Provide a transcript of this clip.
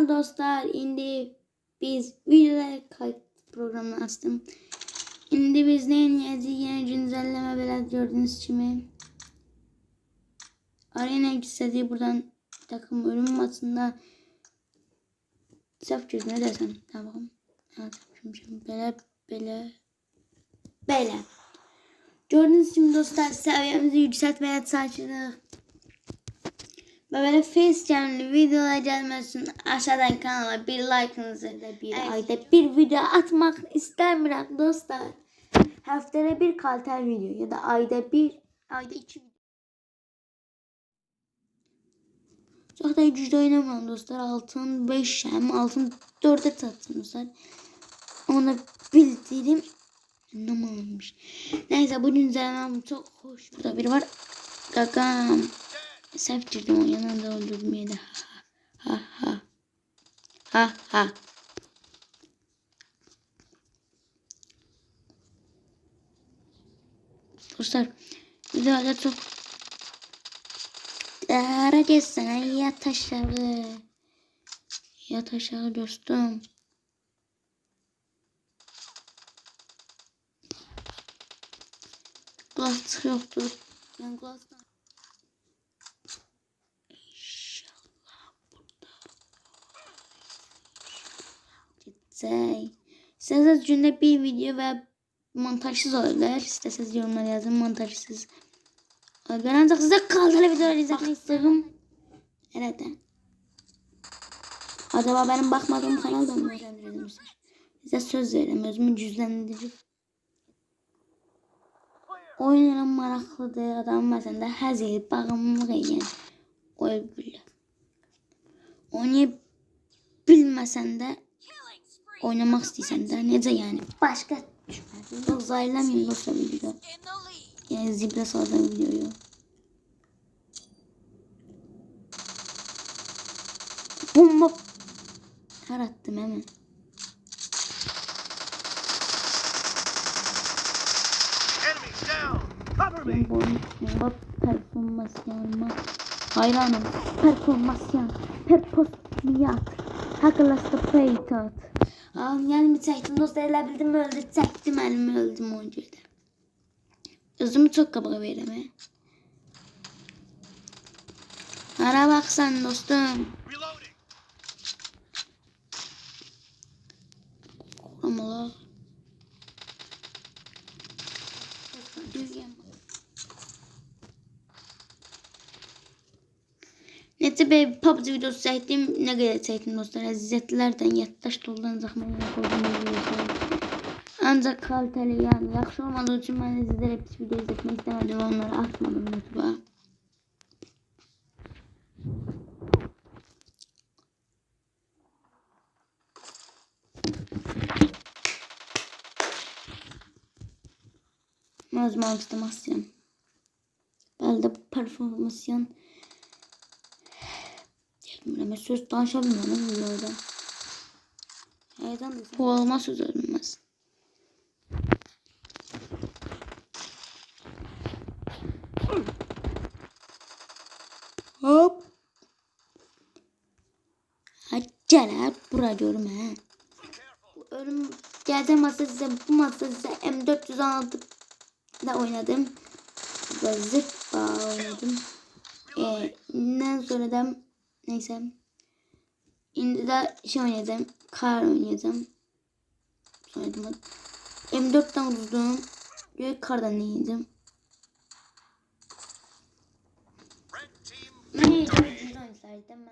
Merhaba dostlar. Indi biz videolar kayıt programını açtım. İndi biz ne yeniyəcəyik? Yenə güncəlleme belə gördüğünüz kimi. Arena istediği buradan takım ölüm maçında səhv göz ne dersen tamam. Ha, səhv Belə belə belə. Gördüğünüz gibi dostlar seviyemizi yükseltmeye çalışırıq. Böyle facecam'lı videolar gelmesin aşağıdan kanala bir like'ınızı bir Evet. ayda bir video atmak istemiyorum dostlar. Haftada bir kalter video ya da ayda bir ayda iki video. Çok da güçlü oynamıyorum dostlar. Altın 5 hem altın 4'e tattım dostlar. Onu bildirim anlamamış. Neyse bu güncellemem çok hoş. Burada biri var. Gagam. Sef girdim o yanında öldürdüm yedi. Ha ha. Ha ha. Dostlar videoda çok Ara geçsene yat aşağı. Yat aşağı dostum. Kulaklık yoktur. Ben kulaklık Gidecek. İsterseniz günde bir video ve montajsız olabilir. İsterseniz yorumlar yazın montajsız. Ben ancak size kaldığı videoları izlemek isterim. Evet. Acaba benim bakmadığım kanalda mı öğrenebilirim? Size söz veririm. Özümü cüzlendirip Oyunların maraqlıdır, adam məsələn də həzz edib bağımlılıq edən oyun bilir. Oynaya bilməsən də oynamaq istəyirsən də necə yəni başqa düşmədi. Yox zaylamayın dostlar the lead. Yəni ziblə salacağım videoyu. Bomba hər attım hemen. Enemies down! Cover me! Bomba performasyonuma hayranım. Performasyon, perposmiyat, haklasta peytat. Bir çektim dostlar elə bildim öldü. Çektim elimi öldüm o görə. Özümü çok kabağa he. Hara baksan dostum. Reloading! Koramalar. Neyse be PUBG videosu çektim. Ne kadar çektim dostlar. Əziyyətlərdən, yaddaş doldan zəxmələr koydum. videoları. Ancak kaliteli yani yaxşı olmadığı için ben de sizlere pis video izletmek istemedim. ve Onları atmadım YouTube'a. Mazma optimasyon. Belde performasyon. Bilmem söz danışamıyorum videoda. Haydan da bu olmaz söz ölmez. Hop. Acele bura diyorum he. Bu ölüm geldi masa size bu masa size M416 da oynadım. Bağ oynadım. Ee, ondan sonra da neyse. Şimdi de şey oynadım. Kar oynadım. Da M4'ten vurdum. Ve kardan yedim. Oyuncu oynadım.